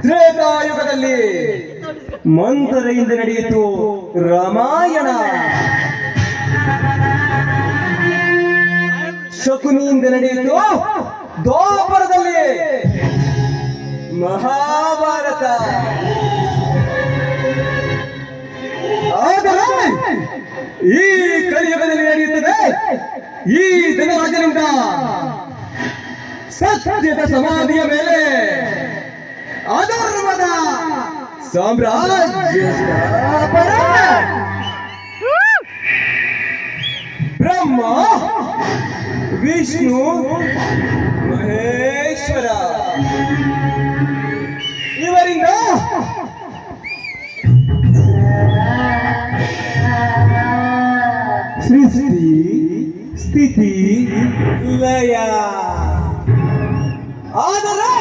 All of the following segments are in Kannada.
ತ್ರೇತಾಯುಗದಲ್ಲಿ ಮಂತ್ರದಿಂದ ನಡೆಯಿತು ರಾಮಾಯಣ. ಶಕುನಿಯಿಂದ ನಡೆಯಿತು ದ್ವಾಪರದಲ್ಲಿ. ಮಹಾಭಾರತ. ಆದರೆ ಈ ಕಲಿಯುಗದಲ್ಲಿ ನಡೆಯುತ್ತದೆ ಈ ಧನರಾಜನಿಂದ ಸತ್ಯದ ಸಮಾಧಿಯ ಮೇಲೆ ಅಧರ್ಮದ ಸಾಮ್ರಾಜ್ಯ. ಬ್ರಹ್ಮ ವಿಷ್ಣು ಮಹೇಶ್ವರ ಇವರಿಂದ ಸೃಷ್ಟಿ ಸ್ಥಿತಿ ಲಯ ಆದರೆ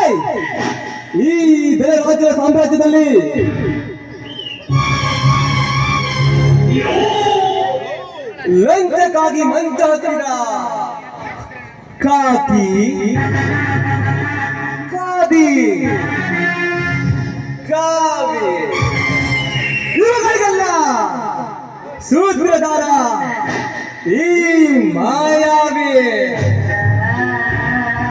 ಈ ರಾಜ್ಯದ ಸಾಮ್ರಾಜ್ಯದಲ್ಲಿ ಲಂಚಕ್ಕಾಗಿ ಮಂಚ ಹತ್ತಿರ ಕಾಕಿ. ಕಾದಿ. ಕಾವಿ ಇವುಗಳಿಗೆಲ್ಲ ಸೂತ್ರಧಾರ ಈ ಮಾಯಾವಿ